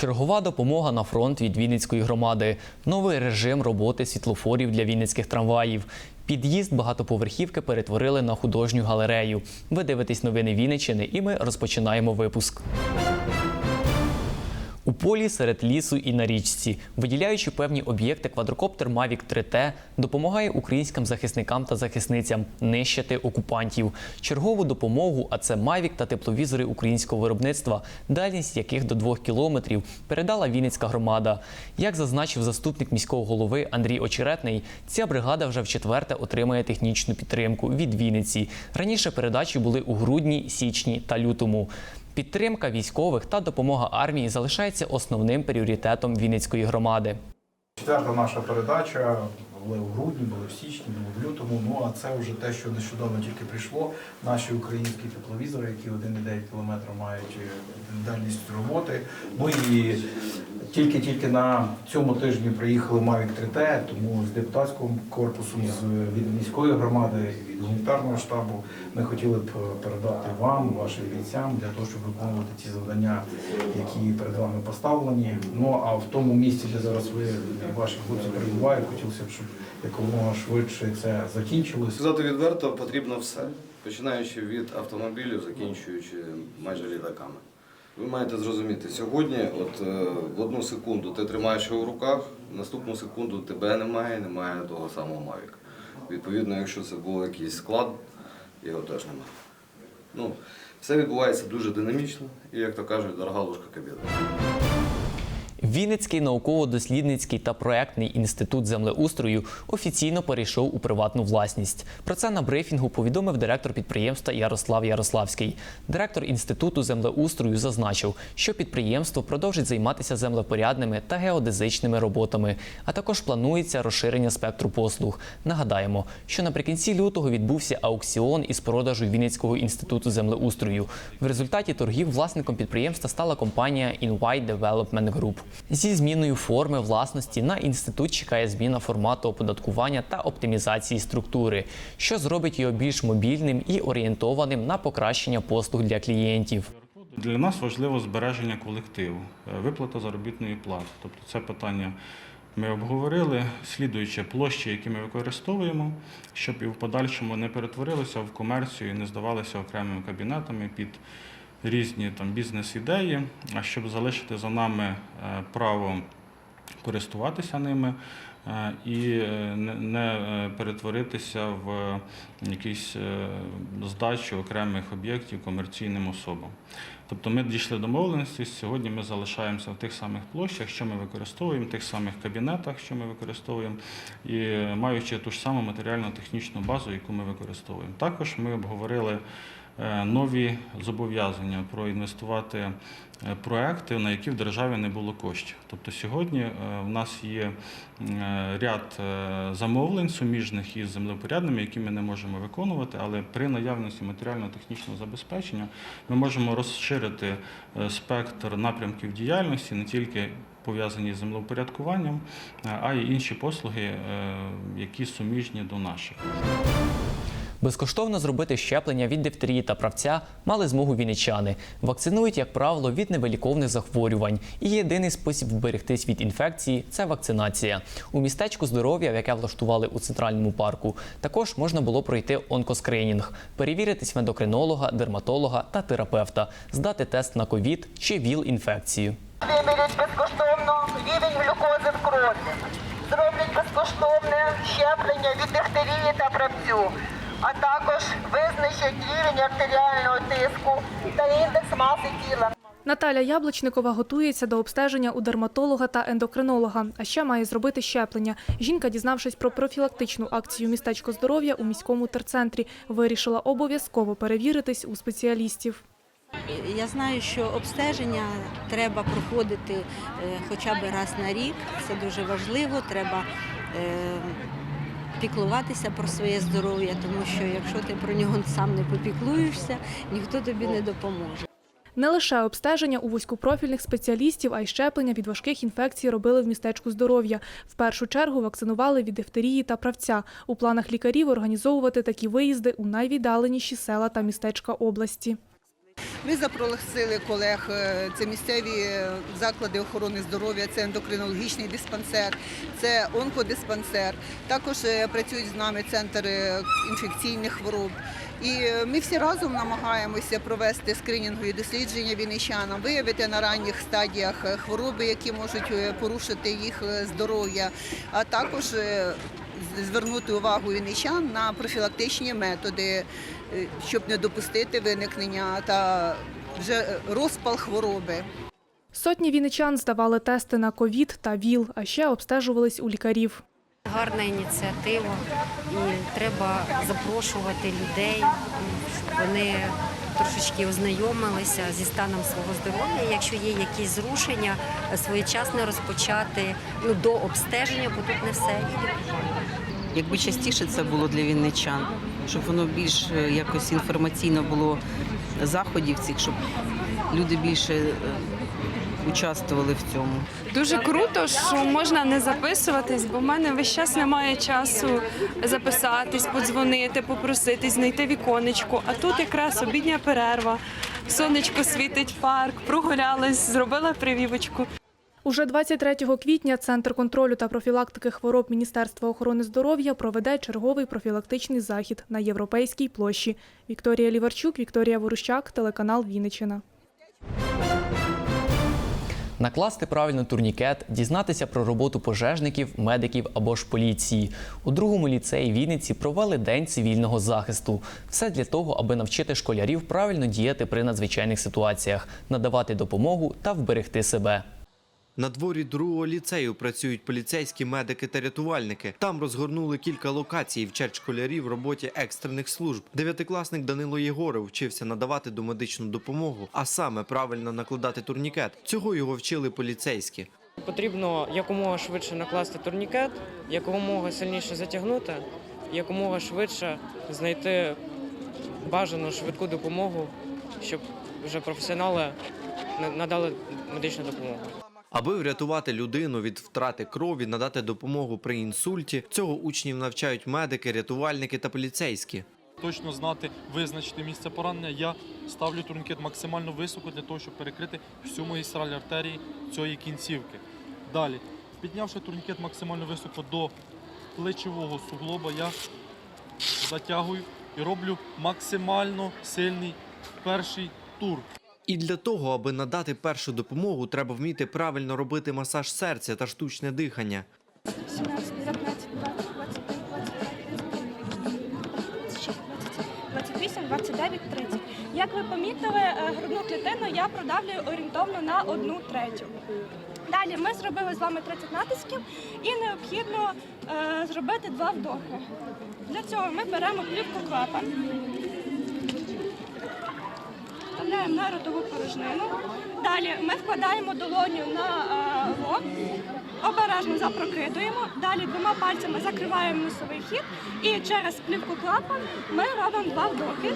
Чергова допомога на фронт від Вінницької громади, новий режим роботи світлофорів для вінницьких трамваїв. Під'їзд багатоповерхівки перетворили на художню галерею. Ви дивитесь новини Вінниччини, і ми розпочинаємо випуск. У полі серед лісу і на річці, виділяючи певні об'єкти, квадрокоптер Mavic 3T допомагає українським захисникам та захисницям нищити окупантів. Чергову допомогу, а це Mavic та тепловізори українського виробництва, дальність яких до двох кілометрів, передала Вінницька громада. Як зазначив заступник міського голови Андрій Очеретний, ця бригада вже вчетверте отримує технічну підтримку від Вінниці. Раніше передачі були у грудні, січні та лютому. Підтримка військових та допомога армії залишається основним пріоритетом Вінницької громади. Четверта наша передача були в грудні, були в січні, були в лютому. Ну а це вже те, що нещодавно тільки прийшло. Наші українські тепловізори, які 1,9 км мають е, дальність роботи. Ну і тільки-тільки на цьому тижні приїхали Mavic 3T, тому з депутатським корпусом, з від міської громади, від гуманітарного штабу ми хотіли б передати вам, вашим бійцям, для того, щоб виконувати ті завдання, які перед вами поставлені. Ну а в тому місці, де зараз ви ваші хлопці перебувають, хотілося б, щоб якомога швидше це закінчилось. Сказати відверто, потрібно все, починаючи від автомобілів, закінчуючи майже літаками. Ви маєте зрозуміти, сьогодні, от е, в одну секунду ти тримаєш його в руках, наступну секунду тебе немає, немає того самого Мавіка. Відповідно, якщо це був якийсь склад, його теж немає. Ну, все відбувається дуже динамічно і, як то кажуть, дорога ложка кабіна. Вінницький науково-дослідницький та проектний інститут землеустрою офіційно перейшов у приватну власність. Про це на брифінгу повідомив директор підприємства Ярослав Ярославський. Директор інституту землеустрою зазначив, що підприємство продовжить займатися землепорядними та геодезичними роботами, а також планується розширення спектру послуг. Нагадаємо, що наприкінці лютого відбувся аукціон із продажу Вінницького інституту землеустрою. В результаті торгів власником підприємства стала компанія Invite Development Group. Зі зміною форми власності на інститут чекає зміна формату оподаткування та оптимізації структури, що зробить його більш мобільним і орієнтованим на покращення послуг для клієнтів. Для нас важливо збереження колективу, е, виплата заробітної плати. Тобто це питання ми обговорили, слідуючи площі, які ми використовуємо, щоб і в подальшому не перетворилися в комерцію і не здавалися окремими кабінетами під різні там бізнес-ідеї, а щоб залишити за нами е, право користуватися ними е, і е, не- перетворитися в якісь здачу окремих об'єктів комерційним особам. Тобто ми дійшли домовленості, сьогодні ми залишаємося в тих самих площах, що ми використовуємо, в тих самих кабінетах, що ми використовуємо, і маючи ту ж саму матеріально-технічну базу, яку ми використовуємо. Також ми обговорили нові зобов'язання проінвестувати е, проекти, на які в державі не було коштів. Тобто сьогодні е, в нас є е, ряд е, замовлень суміжних із землепорядними, які ми не можемо виконувати, але при наявності матеріально-технічного забезпечення ми можемо розширити е, спектр напрямків діяльності не тільки пов'язані з землевпорядкуванням, е, а й інші послуги, е, які суміжні до наших. Безкоштовно зробити щеплення від дифтерії та правця мали змогу вінничани. Вакцинують, як правило, від невиліковних захворювань. І єдиний спосіб вберегтись від інфекції це вакцинація. У містечку здоров'я, яке влаштували у центральному парку, також можна було пройти онкоскринінг, перевіритись в ендокринолога, дерматолога та терапевта, здати тест на ковід чи ВІЛ-інфекцію. Вимірять безкоштовно рівень глюкози в крові. Зроблять безкоштовне щеплення від дифтерії та правцю, а також визначать рівень артеріального тиску та індекс маси тіла. Наталя Яблочникова готується до обстеження у дерматолога та ендокринолога, а ще має зробити щеплення. Жінка, дізнавшись про профілактичну акцію містечко здоров'я у міському терцентрі, вирішила обов'язково перевіритись у спеціалістів. Я знаю, що обстеження треба проходити е, хоча б раз на рік. Це дуже важливо. Треба е, піклуватися про своє здоров'я, тому що якщо ти про нього сам не попіклуєшся, ніхто тобі не допоможе. Не лише обстеження у вузькопрофільних спеціалістів, а й щеплення від важких інфекцій робили в містечку здоров'я. В першу чергу вакцинували від дифтерії та правця. У планах лікарів організовувати такі виїзди у найвіддаленіші села та містечка області. Ми запросили колег, е, це місцеві заклади охорони здоров'я, це ендокринологічний диспансер, це онкодиспансер. Також е, працюють з нами центри інфекційних хвороб. І е, ми всі разом намагаємося провести скринінгові дослідження вінничанам, виявити на ранніх стадіях хвороби, які можуть порушити їх здоров'я, а також звернути увагу вінничан на профілактичні методи, щоб не допустити виникнення та вже е, розпал хвороби. Сотні вінничан здавали тести на ковід та ВІЛ, а ще обстежувались у лікарів. Гарна ініціатива, і треба запрошувати людей, щоб вони трошечки ознайомилися зі станом свого здоров'я. Якщо є якісь зрушення, своєчасно розпочати ну, до обстеження, бо тут не все. Якби частіше це було для вінничан, щоб воно більш е, якось інформаційно було заходів цих, щоб люди більше е, участвували в цьому. Дуже круто, що можна не записуватись, бо в мене весь час немає часу записатись, подзвонити, попроситись, знайти віконечко. А тут якраз обідня перерва, сонечко світить парк, прогулялась, зробила привівочку. Уже 23 квітня Центр контролю та профілактики хвороб Міністерства охорони здоров'я проведе черговий профілактичний захід на Європейській площі. Вікторія Ліварчук, Вікторія Ворущак, телеканал Вінниччина. Накласти правильно турнікет, дізнатися про роботу пожежників, медиків або ж поліції. У другому ліцеї Вінниці провели день цивільного захисту. Все для того, аби навчити школярів правильно діяти при надзвичайних ситуаціях, надавати допомогу та вберегти себе. На дворі другого ліцею працюють поліцейські медики та рятувальники. Там розгорнули кілька локацій, вчать школярів в роботі екстрених служб. Дев'ятикласник Данило Єгоров вчився надавати домедичну допомогу, а саме правильно накладати турнікет. Цього його вчили поліцейські. Потрібно якомога швидше накласти турнікет, якомога сильніше затягнути, якомога швидше знайти бажану швидку допомогу, щоб вже професіонали надали медичну допомогу. Аби врятувати людину від втрати крові, надати допомогу при інсульті. Цього учнів навчають медики, рятувальники та поліцейські. точно знати, визначити місце поранення, я ставлю турнікет максимально високо для того, щоб перекрити всю магістраль артерії цієї кінцівки. Далі, піднявши турнікет максимально високо до плечового суглоба, я затягую і роблю максимально сильний перший тур. І для того, аби надати першу допомогу, треба вміти правильно робити масаж серця та штучне дихання. 17, 19, 20, 28, 29, 30. Як ви помітили, е, грудну клітину я продавлюю орієнтовно на одну третю. Далі ми зробили з вами 30 натисків і необхідно е, зробити два вдохи. Для цього ми беремо плівку клапан, вставляємо на ротову порожнину. Далі ми вкладаємо долоню на е, лоб, обережно запрокидуємо. Далі двома пальцями закриваємо носовий хід і через плівку клапан ми робимо два вдохи.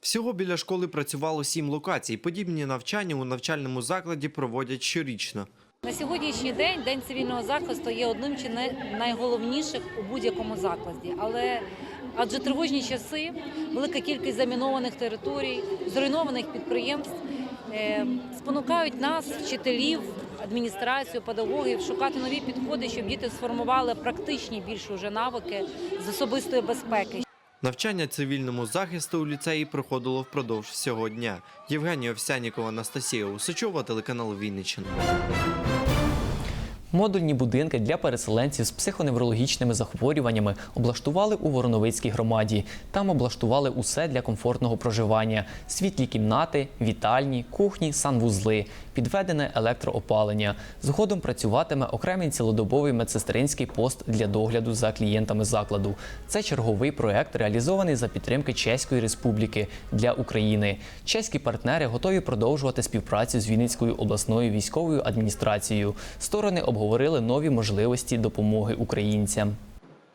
Всього біля школи працювало сім локацій. Подібні навчання у навчальному закладі проводять щорічно. На сьогоднішній день день цивільного захисту є одним чи не найголовніших у будь-якому закладі. Але адже тривожні часи, велика кількість замінованих територій, зруйнованих підприємств е, спонукають нас, вчителів, адміністрацію, педагогів, шукати нові підходи, щоб діти сформували практичні більше вже навики з особистої безпеки. Навчання цивільному захисту у ліцеї проходило впродовж всього дня. Євгенія Овсянікова, Анастасія Усачова, телеканал Вінниччина. Модульні будинки для переселенців з психоневрологічними захворюваннями облаштували у Вороновицькій громаді. Там облаштували усе для комфортного проживання: світлі кімнати, вітальні, кухні, санвузли, підведене електроопалення. Згодом працюватиме окремий цілодобовий медсестринський пост для догляду за клієнтами закладу. Це черговий проект, реалізований за підтримки Чеської Республіки для України. Чеські партнери готові продовжувати співпрацю з Вінницькою обласною військовою адміністрацією. Сторони обговорили нові можливості допомоги українцям.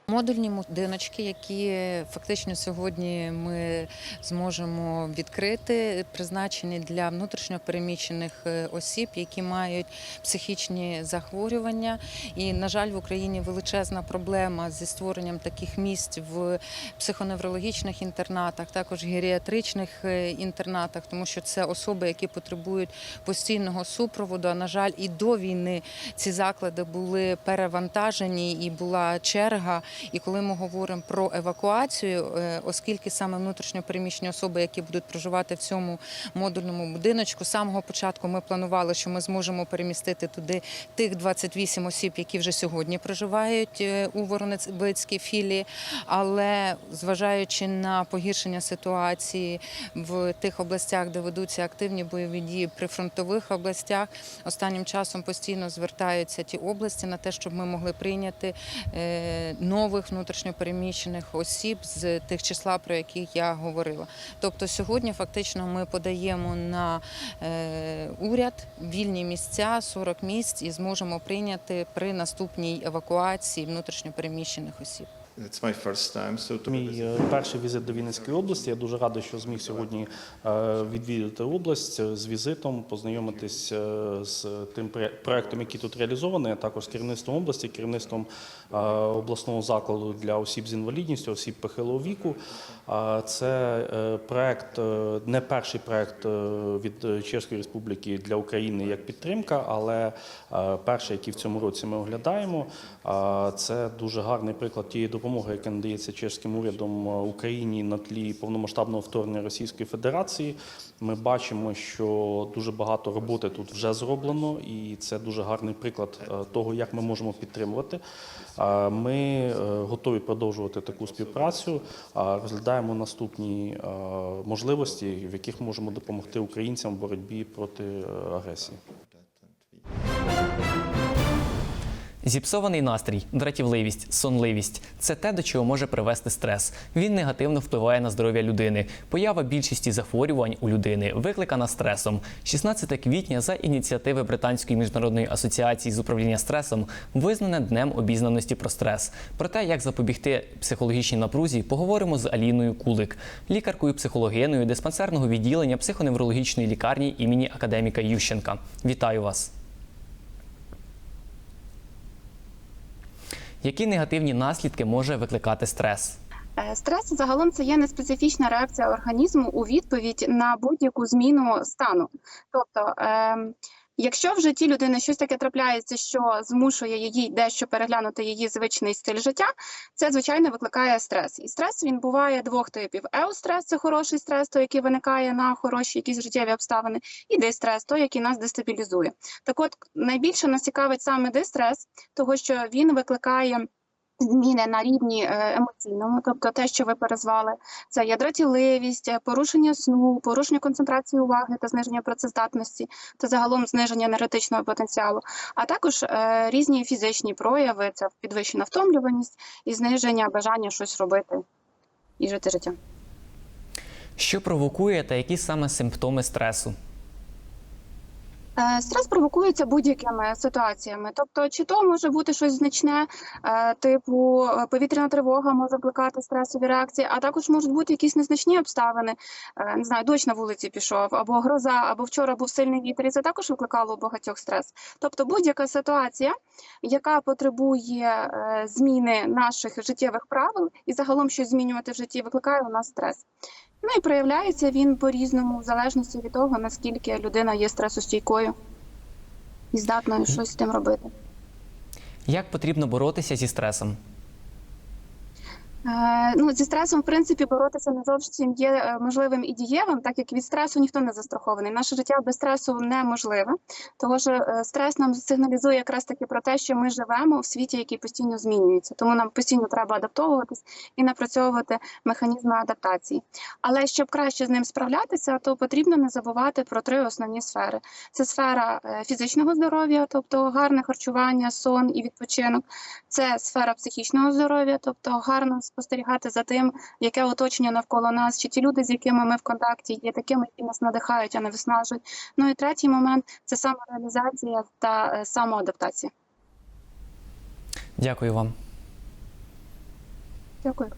Модульні будиночки, які фактично сьогодні ми зможемо відкрити, призначені для внутрішньопереміщених е, осіб, які мають психічні захворювання. І, на жаль, в Україні величезна проблема зі створенням таких місць в психоневрологічних інтернатах, також геріатричних е, інтернатах, тому що це особи, які потребують постійного супроводу. А на жаль, і до війни ці заклади були перевантажені і була черга. І коли ми говоримо про евакуацію, е, оскільки саме внутрішньо переміщені особи, які будуть проживати в цьому модульному будиночку, з самого початку ми планували, що ми зможемо перемістити туди тих 28 осіб, які вже сьогодні проживають е, у Воронецькій філії. Але зважаючи на погіршення ситуації в тих областях, де ведуться активні бойові дії при фронтових областях, останнім часом постійно звертаються ті області на те, щоб ми могли прийняти е, нових внутрішньопереміщених осіб з тих числа, про які я говорила. Тобто сьогодні фактично ми подаємо на е, уряд вільні місця, 40 місць, і зможемо прийняти при наступній евакуації внутрішньопереміщених осіб. It's my first time, so to Мій е, перший візит до Вінницької області. Я дуже радий, що зміг сьогодні е, відвідати область е, з візитом, познайомитись з тим проектом, який тут реалізований, а також з керівництвом області, керівництвом обласного закладу для осіб з інвалідністю, осіб похилого віку. Це проект, не перший проект від Чеської Республіки для України як підтримка, але перший, який в цьому році ми оглядаємо. Це дуже гарний приклад тієї допомоги, яка надається чеським урядом е, Україні на тлі повномасштабного вторгнення Російської Федерації. Ми бачимо, що дуже багато роботи тут вже зроблено, і це дуже гарний приклад е, того, як ми можемо підтримувати. Ми е, готові продовжувати таку співпрацю. Розглядаємо наступні можливості, в яких можемо допомогти українцям в боротьбі проти агресії. Зіпсований настрій, дратівливість, сонливість це те, до чого може привести стрес. Він негативно впливає на здоров'я людини. Поява більшості захворювань у людини викликана стресом. 16 квітня за ініціативи Британської міжнародної асоціації з управління стресом визнане днем обізнаності про стрес. Про те, як запобігти психологічній напрузі, поговоримо з Аліною Кулик, лікаркою психологиною диспансерного відділення психоневрологічної лікарні імені академіка Ющенка. Вітаю вас! Які негативні наслідки може викликати стрес? Е, Стрес загалом це є неспецифічна реакція організму у відповідь на будь-яку зміну стану. Тобто, ем, якщо в житті людини щось таке трапляється, що змушує її дещо переглянути її звичний стиль життя, це звичайно викликає стрес. І стрес він буває двох типів: еустрес це хороший стрес, той, який виникає на хороші якісь життєві обставини, і дистрес, той, який нас дестабілізує. Так от найбільше нас цікавить саме дистрес, того що він викликає. Зміни на рівні е, емоційному, тобто те, що ви перезвали, це є е, порушення сну, порушення концентрації уваги та зниження працездатності, та загалом зниження енергетичного потенціалу, а також е, різні фізичні прояви, це підвищена втомлюваність і зниження бажання щось робити і жити життям. Що провокує та які саме симптоми стресу? Е, Стрес провокується будь-якими ситуаціями. Тобто, чи то може бути щось значне, е, типу е, повітряна тривога може викликати стресові реакції, а також можуть бути якісь незначні обставини. Не знаю, дощ на вулиці пішов, або гроза, або вчора був сильний вітер, і це також викликало у багатьох стрес. Тобто, будь-яка ситуація, яка потребує зміни наших життєвих правил і загалом щось змінювати в житті, викликає у нас стрес. Ну і проявляється він по-різному, в залежності від того, наскільки людина є стресостійкою і здатною щось з тим робити. Як потрібно боротися зі стресом? Е, Ну, зі стресом, в принципі, боротися не зовсім є е, можливим і дієвим, так як від стресу ніхто не застрахований. Наше життя без стресу неможливе, тому що е, стрес нам сигналізує якраз таки про те, що ми живемо в світі, який постійно змінюється. Тому нам постійно треба адаптовуватись і напрацьовувати механізми адаптації. Але щоб краще з ним справлятися, то потрібно не забувати про три основні сфери: це сфера фізичного здоров'я, тобто гарне харчування, сон і відпочинок. Це сфера психічного здоров'я, тобто гарно спостерігати за тим, яке оточення навколо нас, чи ті люди, з якими ми в контакті, є такими, які нас надихають, а не виснажують. Ну і третій момент це самореалізація та е, самоадаптація. Дякую вам. Дякую.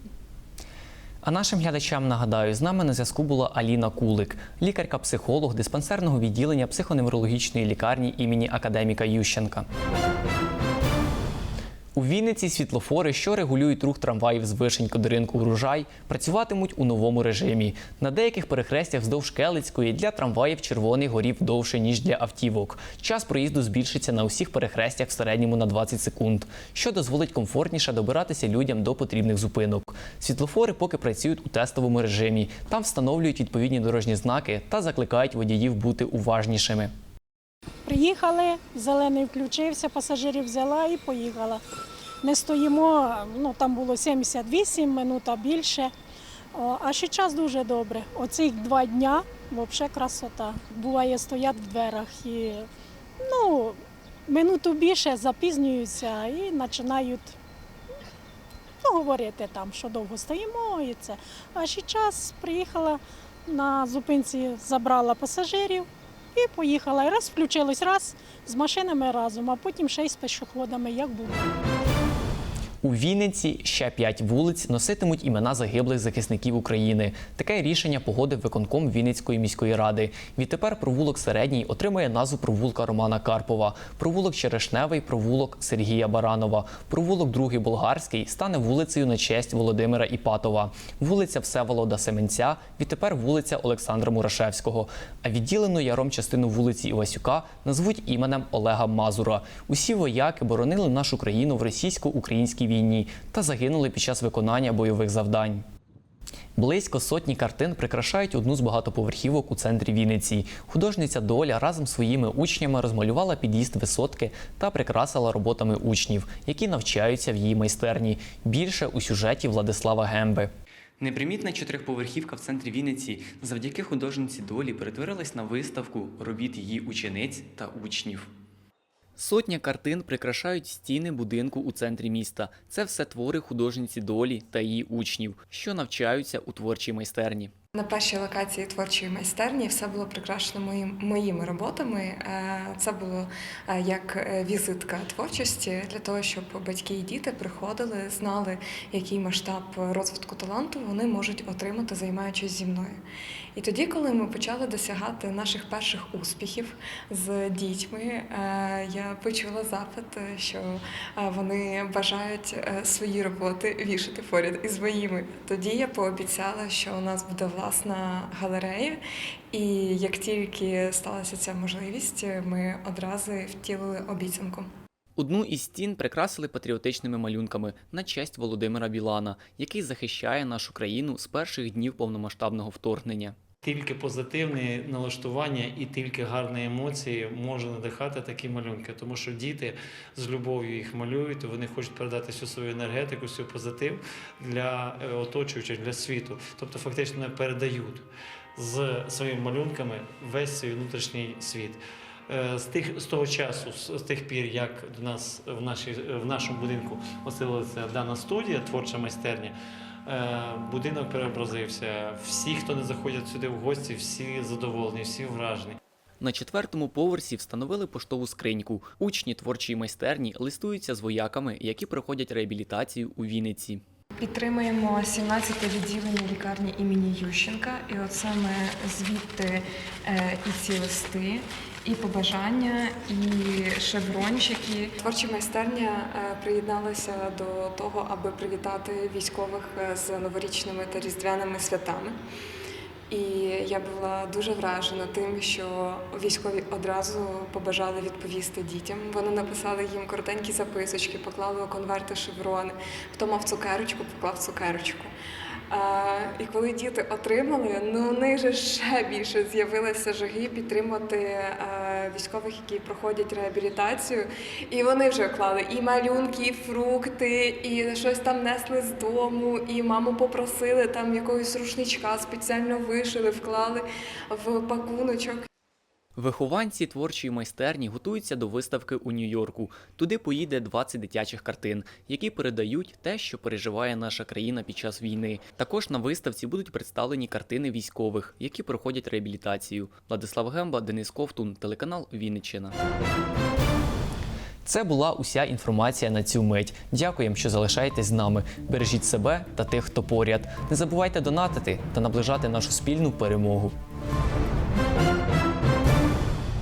А нашим глядачам нагадаю, з нами на зв'язку була Аліна Кулик, лікарка-психолог диспансерного відділення психоневрологічної лікарні імені академіка Ющенка. У Вінниці світлофори, що регулюють рух трамваїв з Вишенько до ринку Врожай, працюватимуть у новому режимі. На деяких перехрестях вздовж Келицької для трамваїв червоний горів довше, ніж для автівок. Час проїзду збільшиться на усіх перехрестях в середньому на 20 секунд, що дозволить комфортніше добиратися людям до потрібних зупинок. Світлофори поки працюють у тестовому режимі. Там встановлюють відповідні дорожні знаки та закликають водіїв бути уважнішими. Приїхали, зелений включився, пасажирів взяла і поїхала. Не стоїмо, ну там було 78 минут, а більше. О, а ще час дуже добре. Оцих два дня взагалі красота. Буває, стоять в дверах і ну, минуту більше запізнюються і починають ну, говорити там, що довго стоїмо і це. А ще час приїхала на зупинці, забрала пасажирів. І поїхала. І раз включились, раз з машинами разом, а потім ще й з пішоходами, як було. У Вінниці ще п'ять вулиць носитимуть імена загиблих захисників України. Таке рішення погодив виконком Вінницької міської ради. Відтепер провулок середній отримає назву провулка Романа Карпова, провулок Черешневий, провулок Сергія Баранова, провулок Другий Болгарський стане вулицею на честь Володимира Іпатова, вулиця Всеволода Семенця, відтепер вулиця Олександра Мурашевського. А відділену яром частину вулиці Івасюка назвуть іменем Олега Мазура. Усі вояки боронили нашу країну в російсько-українській війні та загинули під час виконання бойових завдань. Близько сотні картин прикрашають одну з багатоповерхівок у центрі Вінниці. Художниця Доля разом з своїми учнями розмалювала під'їзд висотки та прикрасила роботами учнів, які навчаються в її майстерні. Більше у сюжеті Владислава Гемби. Непримітна чотирьохповерхівка в центрі Вінниці завдяки художниці Долі перетворилась на виставку робіт її учениць та учнів. Сотня картин прикрашають стіни будинку у центрі міста. Це все твори художниці Долі та її учнів, що навчаються у творчій майстерні. На першій локації творчої майстерні все було прикрашено моїм, моїми роботами. Е, Це було е, як е, візитка творчості для того, щоб батьки і діти приходили, знали, який масштаб розвитку таланту вони можуть отримати, займаючись зі мною. І тоді, коли ми почали досягати наших перших успіхів з дітьми, я почула запит, що вони бажають свої роботи вішати поряд із моїми. Тоді я пообіцяла, що у нас буде власна галерея, і як тільки сталася ця можливість, ми одразу втілили обіцянку. Одну із стін прикрасили патріотичними малюнками на честь Володимира Білана, який захищає нашу країну з перших днів повномасштабного вторгнення. Тільки позитивне налаштування і тільки гарні емоції може надихати такі малюнки, тому що діти з любов'ю їх малюють, вони хочуть передати всю свою енергетику, всю позитив для е, оточуючих, для світу. Тобто, фактично передають з своїми малюнками весь свій внутрішній світ. Е, З тих з того часу, з тих пір, як до нас в нашій в нашому будинку оселилася дана студія, творча майстерня. Е, Будинок преобразився. Всі, хто не заходять сюди в гості, всі задоволені, всі вражені. На четвертому поверсі встановили поштову скриньку. Учні творчої майстерні листуються з вояками, які проходять реабілітацію у Вінниці. Підтримуємо 17-те відділення лікарні імені Ющенка, і от саме звідти е, і ці листи, і побажання, і шеврончики. Творча майстерня е, приєдналася до того, аби привітати військових е, з новорічними та різдвяними святами. І я була дуже вражена тим, що військові одразу побажали відповісти дітям. Вони написали їм коротенькі записочки, поклали у конверти шеврони. Хто мав цукерочку, поклав цукерочку. І коли діти отримали, ну у них же ще більше з'явилися жаги підтримати військових, які проходять реабілітацію. І вони вже клали і малюнки, і фрукти, і щось там несли з дому, і маму попросили там якогось рушничка спеціально вишили, вклали в пакуночок. Вихованці творчої майстерні готуються до виставки у Нью-Йорку. Туди поїде 20 дитячих картин, які передають те, що переживає наша країна під час війни. Також на виставці будуть представлені картини військових, які проходять реабілітацію. Владислав Гемба, Денис Ковтун, телеканал Вінниччина. Це була уся інформація на цю мить. Дякуємо, що залишаєтесь з нами. Бережіть себе та тих, хто поряд. Не забувайте донатити та наближати нашу спільну перемогу.